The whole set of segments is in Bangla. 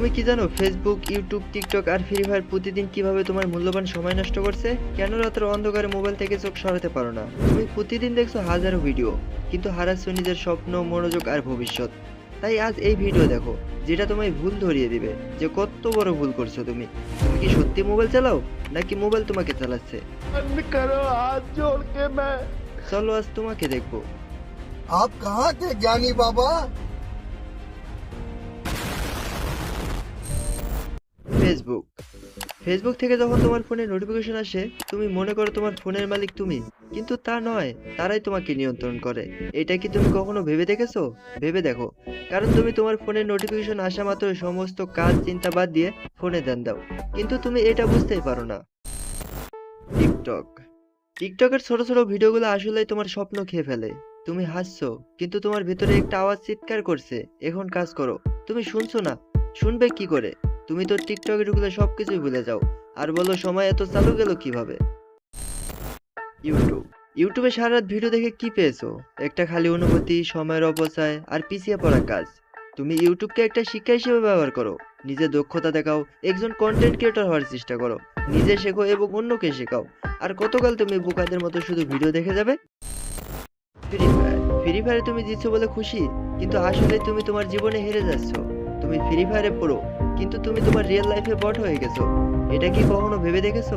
তুমি কি জানো ফেসবুক ইউটিউব টিকটক আর ফ্রি ফায়ার প্রতিদিন কীভাবে তোমার মূল্যবান সময় নষ্ট করছে? কেন রাতের অন্ধকারে মোবাইল থেকে চোখ সরাতে পারো না? তুমি প্রতিদিন দেখছ হাজারো ভিডিও কিন্তু হারাচ্ছ নিজের স্বপ্ন মনোযোগ আর ভবিষ্যৎ। তাই আজ এই ভিডিও দেখো যেটা তোমায় ভুল ধরিয়ে দিবে যে কত বড় ভুল করছ তুমি। তুমি কি সত্যি মোবাইল চালাও নাকি মোবাইল তোমাকে চালাচ্ছে? চলো আজ তোমাকে দেখব। আপ কে জ্ঞানী বাবা? ফেসবুক ফেসবুক থেকে যখন তোমার ফোনে নোটিফিকেশন আসে, তুমি মনে করো তোমার ফোনের মালিক তুমি। কিন্তু তা নয়, তারাই তোমাকে নিয়ন্ত্রণ করে। এটা কি তুমি কখনো ভেবে দেখেছ? ভেবে দেখো। কারণ তুমি তোমার ফোনের নোটিফিকেশন আসা মাত্র সমস্ত কাজ, চিন্তা বাদ দিয়ে ফোনে দেন দাও। কিন্তু তুমি এটা বুঝতেই পারো না। টিকটক টিকটকের ছোট ছোট ভিডিওগুলো আসলেই তোমার স্বপ্ন খেয়ে ফেলে। তুমি হাসছো, কিন্তু তোমার ভিতরে একটা আওয়াজ চিৎকার করছে। এখন কাজ করো। তুমি শুনছো না। শুনবে কি করে? তুমি তো টিকটকে ঢুকলে সবকিছুই ভুলে যাও। আর বলো, সময় এত চালু গেল কীভাবে? ইউটিউব। ইউটিউবে সারা রাত ভিডিও দেখে কি পেয়েছ? একটা খালি অনুভূতি, সময়ের অপচয়, আর পিছিয়ে পড়া কাজ। তুমি ইউটিউবকে একটা শিক্ষা হিসেবে ব্যবহার করো। নিজের দক্ষতা দেখাও, একজন কন্টেন্ট ক্রিয়েটর হওয়ার চেষ্টা করো। নিজে শেখো এবং অন্যকে শেখাও। আর কতকাল তুমি বোকাদের মতো শুধু ভিডিও দেখে যাবে? ফ্রি ফায়ার ফ্রি ফায়ারে তুমি জিতছো বলে খুশি, কিন্তু আসলে তুমি তোমার জীবনে হেরে যাচ্ছ। তুমি ফ্রি ফায়ারে পড়ো। কিন্তু তুমি তোমার রিয়েল লাইফে বট হয়ে গেছো। এটা কি কখনো ভেবে দেখেছ?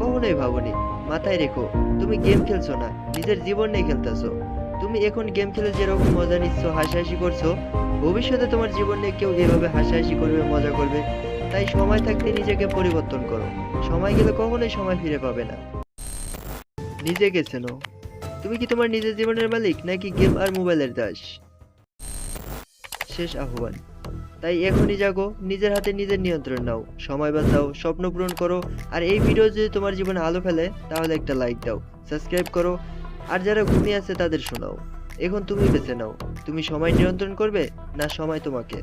কখনোই ভাবনি। মাথায় রেখো, তুমি গেম খেলছো না, নিজের জীবন নিয়ে খেলতেছো। তুমি এখন গেম খেলে যেরকম মজা নিচ্ছ, হাসাহাসি করছ, ভবিষ্যতে তোমার জীবন নিয়ে কেউ এভাবে হাসাহাসি করবে, মজা করবে। তাই সময় থাকতে নিজেকে পরিবর্তন করো। সময় গেলে কখনোই সময় ফিরে পাবে না। নিজেকে চেনো। তুমি কি তোমার নিজের জীবনের মালিক, নাকি গেম আর মোবাইলের দাস? শেষ আহ্বান। তাই এখনই জাগো, নিজের হাতে নিজের নিয়ন্ত্রণ নাও, সময় বাঁচাও, স্বপ্ন পূরণ করো, আর এই ভিডিও যদি তোমার জীবনে আলো ফেলে, তাহলে একটা লাইক দাও সাবস্ক্রাইব করো, আর যারা ঘুমিয়ে আছে তাদের শোনাও। এখন তুমি বেছে নাও, তুমি সময় নিয়ন্ত্রণ করবে না সময় তোমাকে?